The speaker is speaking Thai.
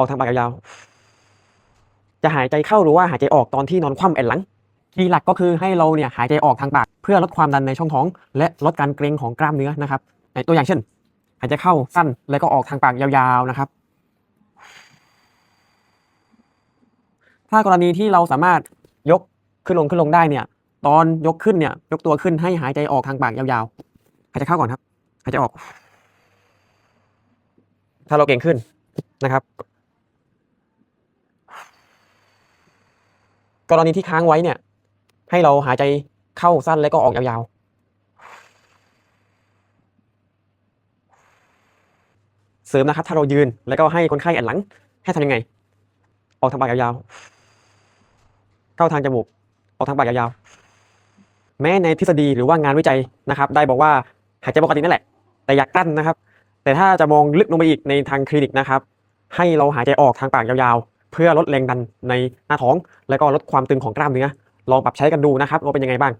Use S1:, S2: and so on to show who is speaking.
S1: ออกทางปากยาวๆ จะหายใจเข้าหรือว่าหายใจออกตอนที่นอนคว่ำแอนหลัง คีย์หลักก็คือให้เราเนี่ยหายใจออกทางปาก เพื่อลดความดันในช่องท้อง และลดการเกร็งของกล้ามเนื้อนะครับในตัวอย่างเช่น หายใจเข้าสั้นแล้วก็ออกทางปากยาวๆนะครับ ถ้ากรณีที่เราสามารถยกขึ้นลงขึ้นลงได้เนี่ย ตอนยกขึ้นเนี่ย ยกตัวขึ้นให้หายใจออกทางปากยาวๆ หายใจเข้าก่อนครับ หายใจออก ถ้าเราเก่งขึ้นนะครับ กรณีที่ค้างไว้เนี่ย ให้เราหายใจเข้าสั้นแล้วก็ออกยาวๆ เสริมนะครับ ถ้าเรายืนแล้วก็ให้คนไข้แอนหลัง ให้ทำยังไง ออกทางปากยาวๆ เข้าทางจมูก ออกทางปากยาวๆ แม้ในทฤษฎีหรือว่างานวิจัยนะครับ ได้บอกว่าหายใจปกตินั่นแหละ แต่อยากกั้นนะครับ แต่ถ้าจะมองลึกลงไปอีกในทางคลินิกนะครับ ให้เราหายใจออกทางปากยาวๆ เพื่อลดแรงดันในหน้าท้อง แล้วก็ลดความตึงของกล้ามเนื้อลองปรับใช้กันดูนะครับว่าเป็นยังไงบ้าง